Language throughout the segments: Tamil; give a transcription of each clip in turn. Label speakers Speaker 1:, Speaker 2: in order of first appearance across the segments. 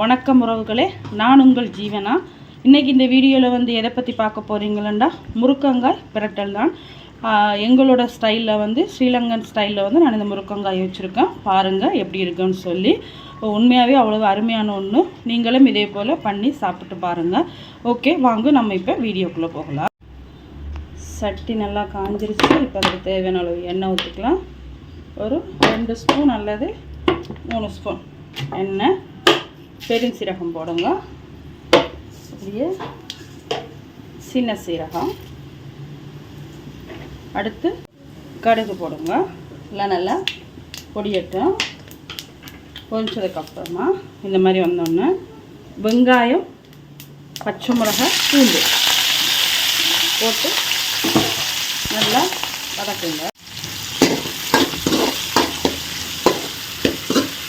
Speaker 1: வணக்கம் உறவுகளே நான் உங்கள் ஜீவனா? இன்றைக்கி இந்த வீடியோவில் வந்து எதை பற்றி பார்க்க போகிறீங்களா முருக்கங்காய் பிரட்டல் தான். எங்களோட ஸ்டைலில் வந்து ஸ்ரீலங்கன் ஸ்டைலில் வந்து நான் இந்த முருக்கங்காய் வச்சுருக்கேன். பாருங்கள் எப்படி இருக்குன்னு சொல்லி. உண்மையாகவே அவ்வளோ அருமையான ஒன்று நீங்களும் இதே போல் பண்ணி சாப்பிட்டு பாருங்கள் ஓகே வாங்க நம்ம இப்போ வீடியோக்குள்ளே போகலாம். சட்டி நல்லா காஞ்சிருச்சு. இப்போ அதுக்கு தேவையான அளவு எண்ணெய் ஊற்றிக்கலாம் ஒரு ரெண்டு ஸ்பூன் அல்லது மூணு ஸ்பூன் எண்ணெய். பெருஞ்சீரகம் போடுங்க. அப்படியே சின்ன சீரகம். அடுத்து கடுகு போடுங்க. எல்லாம் நல்லா பொடியட்டும். பொரிச்சதுக்கப்புறமா இந்த மாதிரி வந்தோடனே வெங்காயம் பச்சை மிளகாய் பூண்டு போட்டு நல்லா வதக்குங்க.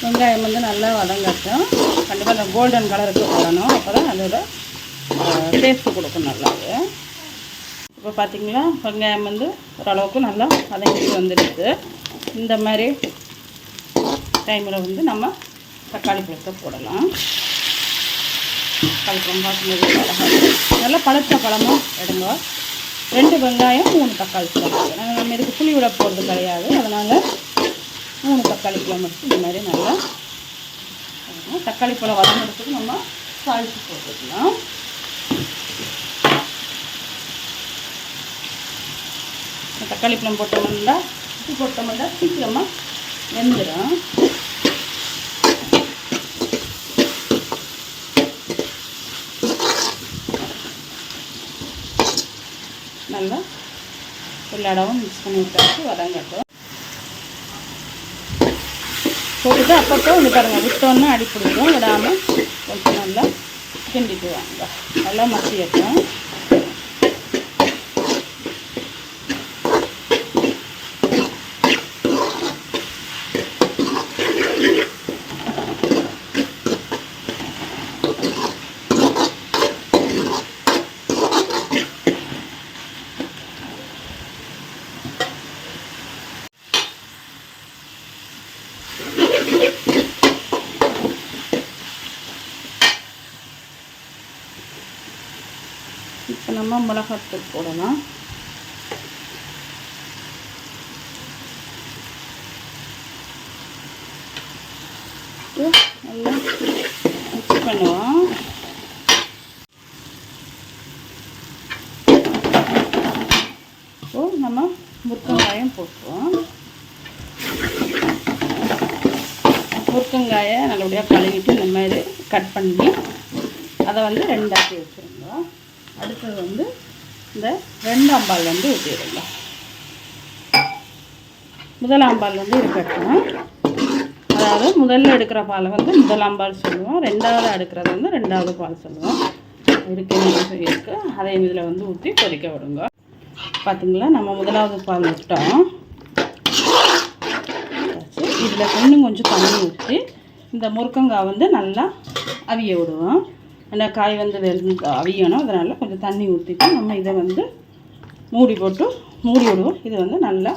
Speaker 1: வெங்காயம் வந்து நல்லா வதங்கட்டும். கண்டிப்பாக அந்த கோல்டன் கலருக்கு வரணும். அப்போ தான் அதோட டேஸ்ட்டு கொடுக்கும் நல்லாவே. இப்போ பார்த்திங்களா வெங்காயம் வந்து ஓரளவுக்கு நல்லா வதங்கிட்டு வந்துடுது. இந்த மாதிரி டைமில் வந்து நம்ம தக்காளி பழத்தை போடலாம். தக்காளி பழம் பார்க்கும்போது நல்லா பழுத்த பழமாக எடுங்க. ரெண்டு வெங்காயம் மூணு தக்காளி பழம் நம்ம இதுக்கு புளி விட போகிறது கிடையாது. தக்காளி பழம் எடுத்து இந்த மாதிரி நல்லா தக்காளி பழம் வதங்கிறதுக்கு நம்ம சால்ட்டு போட்டுக்கலாம். தக்காளி பழம் போட்டோம்னா உப்பு போட்டோம்னா சீக்கிரமாக வெந்துடும் நல்லா எல்லா இடமும் மிக்ஸ் பண்ணி விட்டாச்சு வதங்கட்டும். போட்டுட்டு அப்பப்போ வந்து பாருங்கள் விட்டோன்னா அடி பிடிக்கும் விடாமல் கொஞ்சம் நல்லா கிண்டிட்டு வாங்க நல்லா மசியட்டும். இப்போ நம்ம மிளகாத்தூள் போடலாம். நல்லா மிக்ஸ் பண்ணுவோம் இப்போ நம்ம முருக்கங்காயம் போட்டுருவோம் முருக்கங்காயை நல்லபடியாக கழுவிட்டு இந்த மாதிரி கட் பண்ணி அதை வந்து ரெண்டாக்கி வச்சுருந்தோம். அடுத்தது வந்து இந்த ரெண்டாம் பால் வந்து ஊற்றிடுங்க முதலாம் பால் வந்து இருக்கட்டும். அதாவது முதல்ல எடுக்கிற பாலை வந்து முதலாம் பால் சொல்லுவோம். ரெண்டாவது எடுக்கிறது வந்து ரெண்டாவது பால் சொல்லுவோம். இருக்குன்னு இருக்கு? அதை இதில் வந்து ஊற்றி கொதிக்க விடுங்க. பார்த்தீங்களா நம்ம முதலாவது பால் விட்டோம். இதில் இன்னும் கொஞ்சம் தண்ணி ஊற்றி இந்த முருக்கங்காய் வந்து நல்லா அவிய விடுவோம். அந்த காய் வந்து வெறும் அவியணும். அதனால் கொஞ்சம் தண்ணி ஊற்றிட்டு நம்ம இதை வந்து மூடி போட்டு மூடி விடுவோம். இது வந்து நல்லா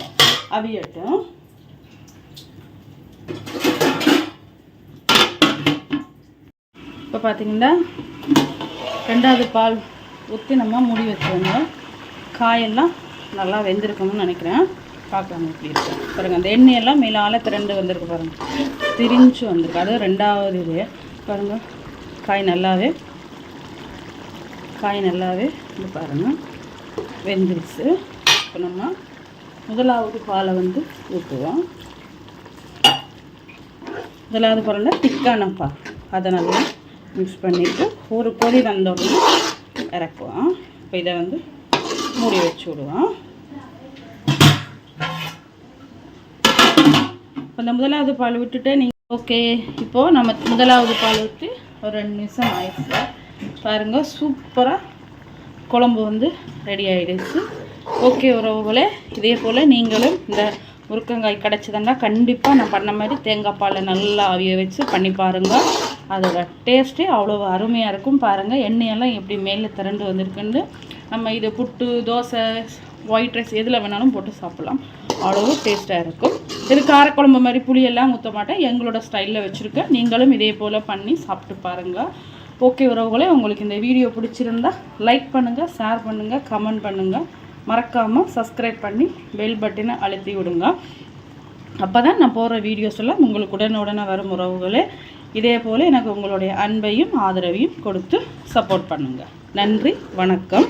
Speaker 1: அவியட்டும் இப்போ பார்த்தீங்கன்னா ரெண்டாவது பால் ஊற்றி நம்ம மூடி வச்சுருந்தோம் காயெல்லாம் நல்லா வெந்திருக்கணும்னு நினைக்கிறேன். பார்க்கலாம் எப்படி இருக்கும் பாருங்கள் அந்த எண்ணெயெல்லாம் மேலால் திரண்டு வந்திருக்கு பாருங்கள் திரிஞ்சு வந்திருக்கு. அது ரெண்டாவது இது. பாருங்கள் காய் நல்லாவே காய் நல்லாவே இது பாருங்கள் வெந்துருச்சு. இப்போ நம்ம முதலாவது பாலை வந்து ஊற்றுவோம் முதலாவது பால்னா திக்கான பால். அதை நல்லா மிக்ஸ் பண்ணிவிட்டு ஒரு கொதி வந்த உடனே இறக்குவோம். இப்போ இதை வந்து மூடி வச்சு விடுவோம். இப்போ இந்த முதலாவது பால் விட்டுட்டு நீங்கள் ஓகே இப்போது நம்ம முதலாவது பால் ஊற்றி ஒரு ரெண்டு நிமிஷம் ஆயிடுச்சு. பாருங்கள் சூப்பராக குழம்பு வந்து ரெடி ஆகிடுச்சு ஓகே உறவுகளே இதே போல் நீங்களும் இந்த முருக்கங்காய் கிடச்சிதுன்னா கண்டிப்பாக நான் பண்ண மாதிரி தேங்காய் பாலை நல்லா அவிய வச்சு பண்ணி பாருங்கள் அதோட டேஸ்ட்டே அவ்வளோ அருமையாக இருக்கும். பாருங்கள் எண்ணெயெல்லாம் எப்படி மேலே திரண்டு வந்திருக்குன்னு. நம்ம இது புட்டு தோசை ஒயிட் ரைஸ் எதில் வேணாலும் போட்டு சாப்பிட்லாம். அவ்வளவு டேஸ்ட்டாக இருக்கும். இது காரக்குழம்பு மாதிரி புளியெல்லாம் ஊற்ற மாட்டேன். எங்களோட ஸ்டைலில் வச்சுருக்கேன் நீங்களும் இதே போல் பண்ணி சாப்பிட்டு பாருங்கள் ஓகே உறவுகளே உங்களுக்கு இந்த வீடியோ பிடிச்சிருந்தா லைக் பண்ணுங்கள் ஷேர் பண்ணுங்கள் கமெண்ட் பண்ணுங்கள் மறக்காமல் சப்ஸ்கிரைப் பண்ணி பெல் பட்டனை அழுத்தி விடுங்க. அப்போ தான் நான் போகிற வீடியோஸ் எல்லாம் உங்களுக்கு உடனுடனே வரும் உறவுகளே. இதே போல் எனக்கு உங்களுடைய அன்பையும் ஆதரவையும் கொடுத்து சப்போர்ட் பண்ணுங்கள் நன்றி வணக்கம்.